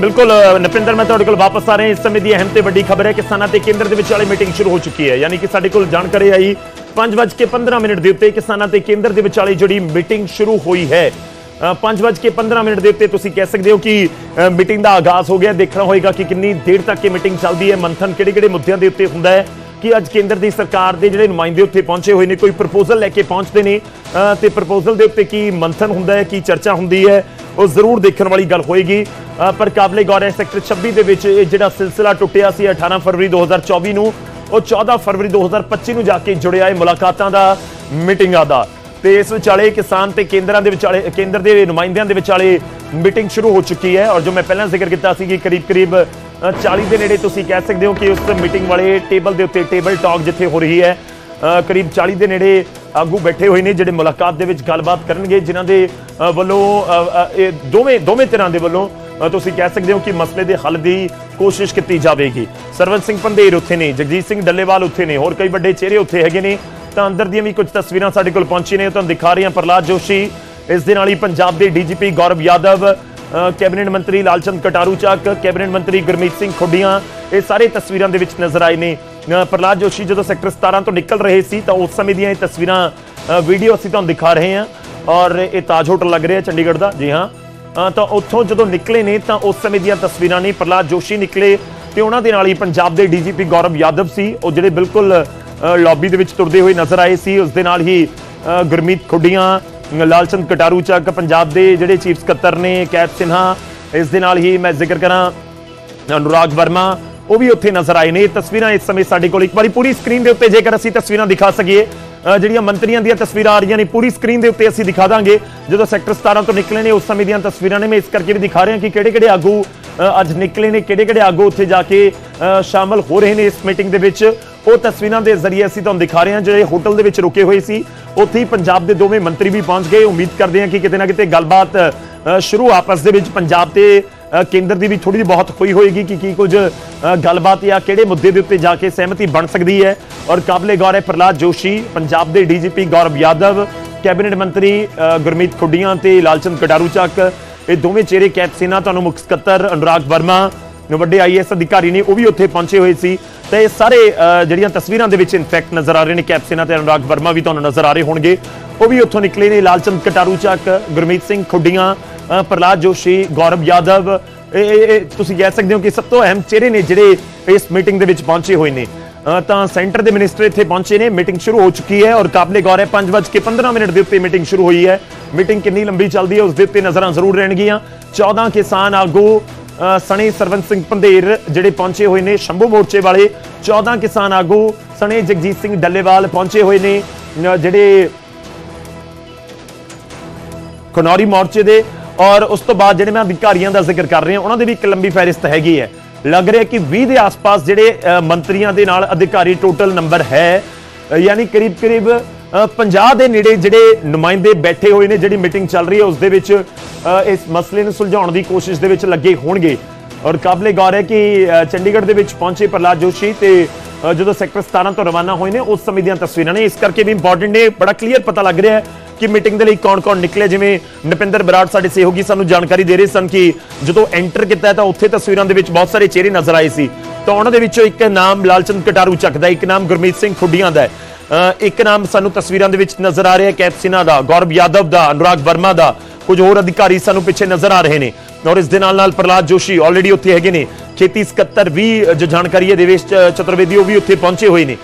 ਬਿਲਕੁਲ ਨਪਿੰਦਰ ਮੈਂ ਤੁਹਾਡੇ ਕੋਲ ਵਾਪਸ ਆ ਰਿਹਾ ਇਸ ਸਮੇਂ ਦੀ ਅਹਿਮ ਤੇ ਵੱਡੀ ਖਬਰ ਹੈ ਕਿਸਾਨਾਂ ਤੇ ਕੇਂਦਰ ਦੇ ਵਿਚਾਲੇ ਮੀਟਿੰਗ ਸ਼ੁਰੂ ਹੋ ਚੁੱਕੀ ਹੈ। ਯਾਨੀ ਕਿ ਸਾਡੇ ਕੋਲ ਜਾਣਕਾਰੀ ਆਈ 5:15 ਮਿੰਟ ਦੇ ਉੱਤੇ ਕਿਸਾਨਾਂ ਤੇ ਕੇਂਦਰ ਦੇ ਵਿਚਾਲੇ ਜਿਹੜੀ ਮੀਟਿੰਗ ਸ਼ੁਰੂ ਹੋਈ ਹੈ। ਅ, 5:15 ਮਿੰਟ ਦੇ ਉੱਤੇ ਤੁਸੀਂ ਕਹਿ ਸਕਦੇ ਹੋ ਕਿ ਮੀਟਿੰਗ ਦਾ ਆਗਾਜ਼ ਹੋ ਗਿਆ। ਦੇਖਣਾ ਹੋਏਗਾ ਕਿ ਕਿੰਨੀ ਦੇਰ ਤੱਕ ਇਹ ਮੀਟਿੰਗ ਚੱਲਦੀ ਹੈ। ਮੰਥਨ ਕਿਹੜੇ-ਕਿਹੜੇ ਮੁੱਦਿਆਂ ਦੇ ਉੱਤੇ ਹੁੰਦਾ ਹੈ ਕਿ ਅੱਜ ਕੇਂਦਰ ਦੀ ਸਰਕਾਰ ਦੇ ਜਿਹੜੇ ਨੁਮਾਇੰਦੇ ਉੱਥੇ ਪਹੁੰਚੇ ਹੋਏ ਨੇ ਕੋਈ ਪ੍ਰਪੋਜ਼ਲ ਲੈ ਕੇ ਪਹੁੰਚਦੇ ਨੇ। ਅ, ਤੇ ਪ੍ਰਪੋਜ਼ਲ ਦੇ ਉੱਤੇ ਕੀ ਮੰਥਨ ਹੁੰਦਾ ਹੈ ਕੀ ਚਰਚਾ ਹੁੰਦੀ ਹੈ। ਉਹ ਜ਼ਰੂਰ ਦੇਖਣ ਵਾਲੀ ਗੱਲ ਹੋਏਗੀ। ਪਰ ਕਾਬਲੇ ਗੌਰ ਹੈ ਸੈਕਟਰ 26 ਦੇ ਵਿੱਚ ਇਹ ਜਿਹੜਾ ਸਿਲਸਿਲਾ ਟੁੱਟਿਆ ਸੀ 18 ਫਰਵਰੀ 2024 ਨੂੰ ਉਹ 14 ਫਰਵਰੀ 2025 ਨੂੰ ਜਾ ਕੇ ਜੁੜਿਆ ਹੈ ਮੁਲਾਕਾਤਾਂ ਦਾ ਮੀਟਿੰਗਾਂ ਦਾ। ਤੇ ਇਸ ਵਿਚਾਲੇ ਕਿਸਾਨ ਤੇ ਕੇਂਦਰਾਂ ਦੇ ਵਿਚਾਲੇ ਕੇਂਦਰ ਦੇ ਨੁਮਾਇੰਦਿਆਂ ਦੇ ਵਿਚਾਲੇ ਮੀਟਿੰਗ ਸ਼ੁਰੂ ਹੋ ਚੁੱਕੀ ਹੈ ਔਰ ਜੋ ਮੈਂ ਪਹਿਲਾਂ ਜ਼ਿਕਰ ਕੀਤਾ ਸੀ ਕਿ ਕਰੀਬ ਕਰੀਬ ਅ, 40 ਦੇ ਨੇੜੇ ਤੁਸੀਂ ਕਹਿ ਸਕਦੇ ਹੋ ਕਿ ਉਸ ਮੀਟਿੰਗ ਵਾਲੇ ਟੇਬਲ ਦੇ ਉੱਤੇ ਟੇਬਲ ਟਾਕ ਜਿੱਥੇ ਹੋ ਰਹੀ ਹੈ ਕਰੀਬ 40 ਦੇ ਨੇੜੇ ਆਗੂ ਬੈਠੇ ਹੋਏ ਨੇ ਜਿਹੜੇ ਮੁਲਾਕਾਤ ਦੇ ਵਿੱਚ ਗੱਲਬਾਤ ਕਰਨਗੇ, ਜਿਨ੍ਹਾਂ ਦੇ ਵੱਲੋਂ ਇਹ ਦੋਵੇਂ ਦੋਵੇਂ ਤਰ੍ਹਾਂ ਦੇ ਵੱਲੋਂ ਤੁਸੀਂ ਕਹਿ ਸਕਦੇ ਹੋ ਕਿ ਮਸਲੇ ਦੇ ਹੱਲ ਦੀ ਕੋਸ਼ਿਸ਼ ਕੀਤੀ ਜਾਵੇਗੀ। ਸਰਵਨ ਸਿੰਘ ਪੰਧੇਰ ਉੱਥੇ ਨੇ, ਜਗਜੀਤ ਸਿੰਘ ਡੱਲੇਵਾਲ ਉੱਥੇ ਨੇ, ਹੋਰ ਕਈ ਵੱਡੇ ਚਿਹਰੇ ਉੱਥੇ ਹੈਗੇ ਨੇ। ਤਾਂ ਅੰਦਰ ਦੀਆਂ ਵੀ ਕੁਝ ਤਸਵੀਰਾਂ ਸਾਡੇ ਕੋਲ ਪਹੁੰਚੀ ਨੇ ਤੁਹਾਨੂੰ ਦਿਖਾ ਰਹੇ ਹਾਂ ਪ੍ਰਲਾਦ ਜੋਸ਼ੀ। ਇਸ ਦੇ ਨਾਲ ਹੀ ਪੰਜਾਬ ਦੇ ਡੀਜੀਪੀ ਗੌਰਵ ਯਾਦਵ ਕੈਬਨਿਟ ਮੰਤਰੀ ਲਾਲਚੰਦ ਕਟਾਰੂ ਚੱਕ ਕੈਬਨਿਟ ਮੰਤਰੀ ਗੁਰਮੀਤ ਸਿੰਘ ਖੁੱਡੀਆਂ, ਇਹ ਸਾਰੇ ਤਸਵੀਰਾਂ ਦੇ ਵਿੱਚ ਨਜ਼ਰ ਆਏ ਨੇ। ਪ੍ਰਲਾਦ ਜੋਸ਼ੀ, ਜਦੋਂ ਸੈਕਟਰ 17 ਤੋਂ ਨਿਕਲ ਰਹੇ ਸੀ ਤਾਂ ਉਸ ਸਮੇਂ ਦੀਆਂ ਇਹ ਤਸਵੀਰਾਂ ਵੀਡੀਓ ਅਸੀਂ ਤੁਹਾਨੂੰ ਦਿਖਾ ਰਹੇ ਹਾਂ ਔਰ ਇਹ ਤਾਜ ਹੋਟਲ ਲੱਗ ਰਿਹਾ ਚੰਡੀਗੜ੍ਹ ਦਾ। ਜੀ ਹਾਂ। ਤਾਂ ਉੱਥੋਂ ਜਦੋਂ ਨਿਕਲੇ ਨੇ ਤਾਂ ਉਸ ਸਮੇਂ ਦੀਆਂ ਤਸਵੀਰਾਂ ਨੇ ਪ੍ਰਲਾਦ ਜੋਸ਼ੀ ਨਿਕਲੇ ਤੇ ਉਹਨਾਂ ਦੇ ਨਾਲ ਹੀ ਪੰਜਾਬ ਦੇ ਡੀਜੀਪੀ ਗੌਰਵ ਯਾਦਵ ਸੀ। ਉਹ ਜਿਹੜੇ ਬਿਲਕੁਲ ਲੌਬੀ ਦੇ ਵਿੱਚ ਤੁਰਦੇ ਹੋਏ ਨਜ਼ਰ ਆਏ ਸੀ। ਉਸ ਦੇ ਨਾਲ ਹੀ ਗੁਰਮੀਤ ਖੁੱਡੀਆਂ, ਲਾਲਚੰਦ ਕਟਾਰੂ ਚੱਕ ਪੰਜਾਬ ਦੇ ਜਿਹੜੇ ਚੀਫ ਸਕੱਤਰ ਨੇ ਕੈਪ ਸਿਨਹਾ, ਇਸ ਦੇ ਨਾਲ ਹੀ ਮੈਂ ਜ਼ਿਕਰ ਕਰਾਂ, ਅਨੁਰਾਗ ਵਰਮਾ ਉਹ ਵੀ ਉੱਥੇ ਨਜ਼ਰ ਆਏ ਨੇ। ਇਹ ਤਸਵੀਰਾਂ ਇਸ ਸਮੇਂ ਸਾਡੇ ਕੋਲ ਇੱਕ ਵਾਰੀ ਪੂਰੀ ਸਕਰੀਨ ਦੇ ਉੱਤੇ ਜੇਕਰ ਅਸੀਂ ਤਸਵੀਰਾਂ ਦਿਖਾ ਸਕੀਏ ਜਿਹੜੀਆਂ ਮੰਤਰੀਆਂ ਦੀਆਂ ਤਸਵੀਰਾਂ ਆ ਰਹੀਆਂ ਨੇ ਪੂਰੀ ਸਕਰੀਨ ਦੇ ਉੱਤੇ ਅਸੀਂ ਦਿਖਾ ਦਾਂਗੇ। ਜਦੋਂ ਸੈਕਟਰ 17 ਤੋਂ ਨਿਕਲੇ ਨੇ ਉਸ ਸਮੇਂ ਦੀਆਂ ਤਸਵੀਰਾਂ ਨੇ। ਮੈਂ ਇਸ ਕਰਕੇ ਵੀ ਦਿਖਾ ਰਿਹਾ ਕਿ ਕਿਹੜੇ ਕਿਹੜੇ ਆਗੂ ਅੱਜ ਨਿਕਲੇ ਨੇ ਕਿਹੜੇ ਕਿਹੜੇ ਆਗੂ ਉੱਥੇ ਜਾ ਕੇ ਅ, ਸ਼ਾਮਲ ਹੋ ਰਹੇ ਨੇ ਇਸ ਮੀਟਿੰਗ ਦੇ ਵਿੱਚ। ਉਹ ਤਸਵੀਰਾਂ ਦੇ ਜ਼ਰੀਏ ਅਸੀਂ ਤੁਹਾਨੂੰ ਦਿਖਾ ਰਹੇ ਹਾਂ ਜਿਹੜੇ ਹੋਟਲ ਦੇ ਵਿੱਚ ਰੁਕੇ ਹੋਏ ਸੀ। ਉੱਥੇ ਹੀ ਪੰਜਾਬ ਦੇ ਦੋਵੇਂ ਮੰਤਰੀ ਵੀ ਪਹੁੰਚ ਗਏ। ਉਮੀਦ ਕਰਦੇ ਹਾਂ ਕਿ ਕਿਤੇ ਨਾ ਕਿਤੇ ਗੱਲਬਾਤ ਸ਼ੁਰੂ ਆਪਸ ਦੇ ਵਿੱਚ ਪੰਜਾਬ ਤੇ ਕੇਂਦਰ ਦੀ ਵੀ ਥੋੜੀ ਜਿਹੀ ਬਹੁਤ ਹੋਈ ਹੋਏਗੀ ਕਿ ਕੀ ਕੁਝ ਗੱਲਬਾਤ ਜਾਂ ਕਿਹੜੇ ਮੁੱਦੇ ਦੇ ਉੱਤੇ ਜਾ ਕੇ ਸਹਿਮਤੀ ਬਣ ਸਕਦੀ ਹੈ। ਔਰ ਕਾਬਲੇ ਗੌਰ ਹੈ ਪ੍ਰਲਾਦ ਜੋਸ਼ੀ, ਪੰਜਾਬ ਦੇ ਡੀਜੀਪੀ ਗੌਰਵ ਯਾਦਵ, ਕੈਬਨਿਟ ਮੰਤਰੀ ਗੁਰਮੀਤ ਖੁੱਡੀਆਂ ਤੇ ਲਾਲਚੰਦ ਕਟਾਰੂ ਚੱਕ ਇਹ ਦੋਵੇਂ ਚਿਹਰੇ ਕੈਪ ਸੈਨਾ, ਤੁਹਾਨੂੰ ਮੁੱਖ ਸਕੱਤਰ ਅਨੁਰਾਗ ਵਰਮਾ, ਵੱਡੇ ਆਈਐਸ ਅਧਿਕਾਰੀ ਨੇ, ਉਹ ਵੀ ਉੱਥੇ ਪਹੁੰਚੇ ਹੋਏ ਸੀ। ਤੇ ਇਹ ਸਾਰੇ ਜਿਹੜੀਆਂ ਤਸਵੀਰਾਂ ਦੇ ਵਿੱਚ ਇਨਫੈਕਟ ਨਜ਼ਰ ਆ ਰਹੇ ਨੇ ਕੈਪਸੇਨਾ ਤੇ ਅਨੁਰਾਗ ਵਰਮਾ ਵੀ ਤੁਹਾਨੂੰ ਨਜ਼ਰ ਆ ਰਹੇ ਹੋਣਗੇ। ਉਹ ਵੀ ਉੱਥੋਂ ਨਿਕਲੇ ਨੇ ਲਾਲਚੰਦ ਕਟਾਰੂ ਚੱਕ ਗੁਰਮੀਤ ਸਿੰਘ ਖੁੱਡੀਆਂ ਪ੍ਰਲਾਦ ਜੋਸ਼ੀ, ਗੌਰਵ ਯਾਦਵ, ਇਹ ਤੁਸੀਂ ਕਹਿ ਸਕਦੇ ਹੋ ਕਿ ਸਭ ਤੋਂ ਅਹਿਮ ਚਿਹਰੇ ਨੇ ਜਿਹੜੇ ਇਸ ਮੀਟਿੰਗ ਦੇ ਵਿੱਚ ਪਹੁੰਚੇ ਹੋਏ ਨੇ। ਤਾਂ ਸੈਂਟਰ ਦੇ ਮਿਨਿਸਟਰ ਇੱਥੇ ਪਹੁੰਚੇ ਨੇ, ਮੀਟਿੰਗ ਸ਼ੁਰੂ ਹੋ ਚੁੱਕੀ ਹੈ ਔਰ ਕਾਬਲੇ ਗੌਰ ਹੈ 5:15 ਮਿੰਟ ਦੇ ਉੱਤੇ ਮੀਟਿੰਗ ਸ਼ੁਰੂ ਹੋਈ ਹੈ। ਮੀਟਿੰਗ ਕਿੰਨੀ ਲੰਬੀ ਚੱਲਦੀ ਹੈ, ਉਸ ਦੇ ਉੱਤੇ ਨਜ਼ਰਾਂ ਜ਼ਰੂਰ ਰਹਿਣਗੀਆਂ। 14 ਕਿਸਾਨ ਆਗੂ ਸਣੇ ਸਰਵਨ ਸਿੰਘ ਪੰਧੇਰ ਜਿਹੜੇ ਪਹੁੰਚੇ ਹੋਏ ਨੇ ਸ਼ੰਭੂ ਮੋਰਚੇ ਵਾਲੇ 14 ਕਿਸਾਨ ਆਗੂ, ਸਣੇ ਜਗਜੀਤ ਸਿੰਘ ਡੱਲੇਵਾਲ ਪਹੁੰਚੇ ਹੋਏ ਨੇ ਜਿਹੜੇ ਖਨੌਰੀ ਮੋਰਚੇ ਦੇ ਔਰ ਉਸ ਤੋਂ ਬਾਅਦ ਜਿਹੜੇ ਮੈਂ ਅਧਿਕਾਰੀਆਂ ਦਾ ਜ਼ਿਕਰ ਕਰ ਰਿਹਾ, ਉਹਨਾਂ ਦੀ ਵੀ ਇੱਕ ਲੰਬੀ ਫਹਿਰਿਸਤ ਹੈਗੀ ਹੈ। ਲੱਗ ਰਿਹਾ ਕਿ 20 ਦੇ ਆਸ-ਪਾਸ ਜਿਹੜੇ ਮੰਤਰੀਆਂ ਦੇ ਨਾਲ ਅਧਿਕਾਰੀ ਟੋਟਲ ਨੰਬਰ ਹੈ ਯਾਨੀ ਕਰੀਬ-ਕਰੀਬ 50 ਦੇ ਨੇੜੇ ਜਿਹੜੇ ਨੁਮਾਇੰਦੇ ਬੈਠੇ ਹੋਏ ਨੇ, ਜਿਹੜੀ ਮੀਟਿੰਗ ਚੱਲ ਰਹੀ ਹੈ, ਉਸ ਦੇ ਵਿੱਚ ਇਸ ਮਸਲੇ ਨੂੰ ਸੁਲਝਾਉਣ ਦੀ ਕੋਸ਼ਿਸ਼ ਦੇ ਵਿੱਚ ਲੱਗੇ ਹੋਣਗੇ। ਔਰ ਕਾਬਲੇ ਗੌਰ ਹੈ ਕਿ ਚੰਡੀਗੜ੍ਹ ਦੇ ਵਿੱਚ ਪਹੁੰਚੇ ਪ੍ਰਲਾਦ ਜੋਸ਼ੀ ਤੇ ਜਦੋਂ ਸੈਕਟਰ 17 ਤੋਂ ਰਵਾਨਾ ਹੋਏ ਨੇ, ਉਸ ਸਮੇਂ ਦੀਆਂ ਤਸਵੀਰਾਂ ਨੇ। ਇਸ ਕਰਕੇ ਵੀ ਇੰਪੋਰਟੈਂਟ ਨੇ, ਬੜਾ ਕਲੀਅਰ ਪਤਾ ਲੱਗ ਰਿਹਾ ਹੈ ਕਿ ਮੀਟਿੰਗ ਦੇ ਲਈ ਕੌਣ-ਕੌਣ ਨਿਕਲੇ? ਜਿਵੇਂ ਨਪਿੰਦਰ ਬਰਾੜ ਸਾਡੇ ਸਹਿਯੋਗੀ ਸਾਨੂੰ ਜਾਣਕਾਰੀ ਦੇ ਰਹੇ ਸਨ ਕਿ ਜਦੋਂ ਐਂਟਰ ਕੀਤਾ ਤਾਂ ਉੱਥੇ ਤਸਵੀਰਾਂ ਦੇ ਵਿੱਚ ਬਹੁਤ ਸਾਰੇ ਚਿਹਰੇ ਨਜ਼ਰ ਆਏ ਸੀ। ਤਾਂ ਉਹਨਾਂ ਦੇ ਵਿੱਚੋਂ ਇੱਕ ਨਾਮ ਲਾਲਚੰਦ ਕਟਾਰੂ ਚੱਕਦਾ ਇੱਕ ਨਾਮ ਗੁਰਮੀਤ ਸਿੰਘ ਖੁੱਡੀਆਂ ਦਾ ਇੱਕ ਨਾਮ ਸਾਨੂੰ ਤਸਵੀਰਾਂ ਦੇ ਵਿੱਚ ਨਜ਼ਰ ਆ ਰਿਹਾ ਕੈਪਸਿਨਾ ਦਾ, ਗੌਰਵ ਯਾਦਵ ਦਾ, ਅਨੁਰਾਗ ਵਰਮਾ ਦਾ। ਕੁਝ ਹੋਰ ਅਧਿਕਾਰੀ ਸਾਨੂੰ ਪਿੱਛੇ ਨਜ਼ਰ ਆ ਰਹੇ ਨੇ। ਔਰ ਇਸ ਦੇ ਨਾਲ ਨਾਲ ਪ੍ਰਲਾਦ ਜੋਸ਼ੀ ਆਲਰੇਡੀ ਉੱਥੇ ਹੈਗੇ ਨੇ। ਖੇਤੀ ਸਕੱਤਰ ਵੀ ਜੋ, ਜਾਣਕਾਰੀ ਹੈ ਦੇਵੇਸ਼ ਚਤੁਰਵੇਦੀ ਉਹ ਵੀ ਉੱਥੇ ਪਹੁੰਚੇ ਹੋਏ ਨੇ।